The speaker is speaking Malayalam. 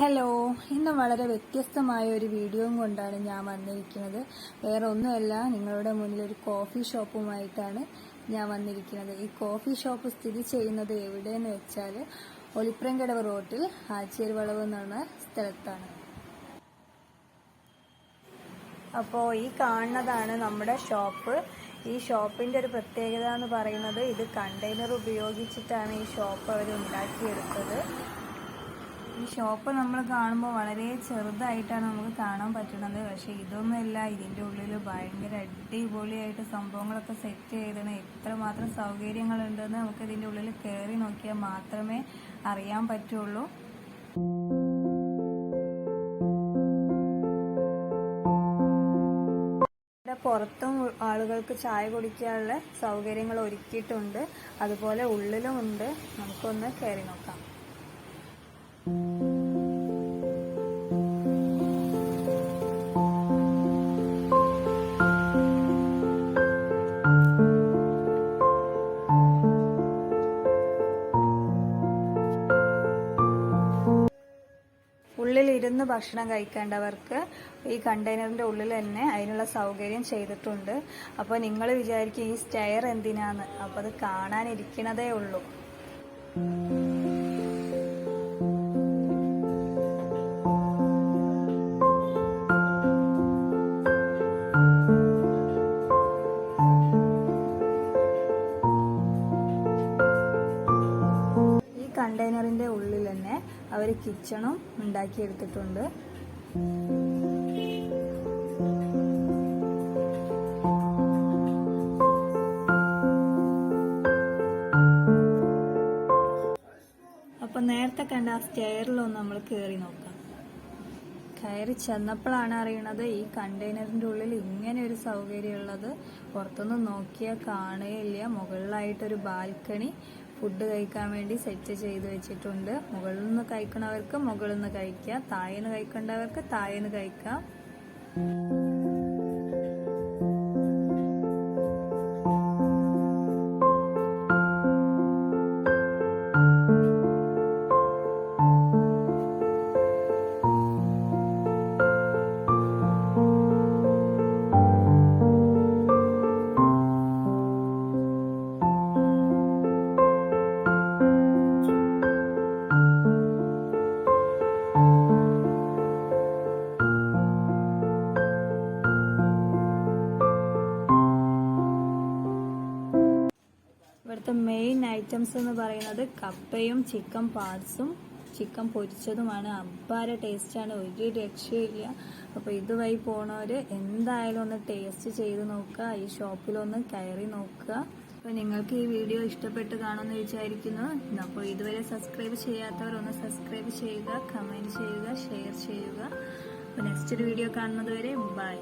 ഹലോ ഇന്ന് വളരെ വ്യത്യസ്തമായ ഒരു വീഡിയോയും കൊണ്ടാണ് ഞാൻ വന്നിരിക്കുന്നത്. വേറെ ഒന്നുമല്ല നിങ്ങളുടെ മുന്നിൽ ഒരു കോഫി ഷോപ്പുമായിട്ടാണ് ഞാൻ വന്നിരിക്കുന്നത്. ഈ കോഫി ഷോപ്പ് സ്ഥിതി ചെയ്യുന്നത് എവിടെയെന്ന് വെച്ചാൽ ഒലിപ്രങ്കടവ് റോട്ടിൽ ആച്ചേരിവളവ് എന്ന് പറഞ്ഞ സ്ഥലത്താണ്. അപ്പോൾ ഈ കാണുന്നതാണ് നമ്മുടെ ഷോപ്പ് ഈ ഷോപ്പിന്റെ ഒരു പ്രത്യേകത എന്ന് പറയുന്നത് ഇത് കണ്ടെയ്നർ ഉപയോഗിച്ചിട്ടാണ് ഈ ഷോപ്പ് അവർ ഉണ്ടാക്കിയെടുത്തത്. ഈ ഷോപ്പ് നമ്മൾ കാണുമ്പോൾ വളരെ ചെറുതായിട്ടാണ് നമുക്ക് കാണാൻ പറ്റുന്നത് പക്ഷേ ഇതൊന്നുമല്ല. ഇതിന്റെ ഉള്ളിൽ ഭയങ്കര അടിപൊളിയായിട്ട് സംഭവങ്ങളൊക്കെ സെറ്റ് ചെയ്തതാണ് എത്രമാത്രം സൗകര്യങ്ങളുണ്ടെന്ന് നമുക്ക് ഇതിന്റെ ഉള്ളിൽ കയറി നോക്കിയാൽ മാത്രമേ അറിയാൻ പറ്റുള്ളൂ. പുറത്തും ആളുകൾക്ക് ചായ കുടിക്കാനുള്ള സൗകര്യങ്ങൾ ഒരുക്കിയിട്ടുണ്ട്. അതുപോലെ ഉള്ളിലും ഉണ്ട്. നമുക്കൊന്ന് കയറി നോക്കാം. ഉള്ളിലിരുന്ന് ഭക്ഷണം കഴിക്കേണ്ടവർക്ക് ഈ കണ്ടെയ്നറിന്റെ ഉള്ളിൽ തന്നെ അതിനുള്ള സൗകര്യം ചെയ്തിട്ടുണ്ട്. അപ്പോൾ നിങ്ങൾ വിചാരിക്കും ഈ സ്റ്റെയർ എന്തിനാന്ന്. അപ്പോൾ അത് കാണാനിരിക്കണതേ ഉള്ളൂ. ഈ കണ്ടെയ്നറിന്റെ ഉള്ളിൽ തന്നെ അവർ കിച്ചണും ഉണ്ടാക്കിയെടുത്തിട്ടുണ്ട്. അപ്പൊ നേരത്തെ കണ്ട ആ സ്റ്റെയറിലൊന്ന് നമ്മൾ കയറി നോക്കാം. കയറി ചെന്നപ്പോഴാണ് അറിയണത് ഈ കണ്ടെയ്നറിന്റെ ഉള്ളിൽ ഇങ്ങനെ ഒരു സൗകര്യമുള്ളത്. പുറത്തുനിന്ന് നോക്കിയാൽ കാണുകയില്ല. മുകളിലായിട്ടൊരു ബാൽക്കണി. ഫുഡ് കഴിക്കാൻ വേണ്ടി സെറ്റ് ചെയ്ത് വെച്ചിട്ടുണ്ട്. മുകളിൽ നിന്ന് കഴിക്കണവർക്ക് മുകളിൽ നിന്ന് കഴിക്കാം. താഴേന്ന് കഴിക്കേണ്ടവർക്ക് താഴേന്ന് കഴിക്കാം. ഇവിടുത്തെ മെയിൻ ഐറ്റംസ് എന്ന് പറയുന്നത് കപ്പയും ചിക്കൻ പാർട്സും ചിക്കൻ പൊരിച്ചതുമാണ്. അബ്ബാര ടേസ്റ്റാണ് ഒരു രക്ഷയില്ല അപ്പോൾ ഇതുവഴി പോണവർ എന്തായാലും ഒന്ന് ടേസ്റ്റ് ചെയ്ത് നോക്കുക. ഈ ഷോപ്പിലൊന്ന് കയറി നോക്കുക. അപ്പോൾ നിങ്ങൾക്ക് ഈ വീഡിയോ ഇഷ്ടപ്പെട്ട് കാണുമെന്ന് വിചാരിക്കുന്നു. അപ്പോൾ ഇതുവരെ സബ്സ്ക്രൈബ് ചെയ്യാത്തവർ ഒന്ന് സബ്സ്ക്രൈബ് ചെയ്യുക കമന്റ് ചെയ്യുക ഷെയർ ചെയ്യുക. അപ്പോൾ നെക്സ്റ്റ് ഒരു വീഡിയോ കാണുന്നത് വരെ ബൈ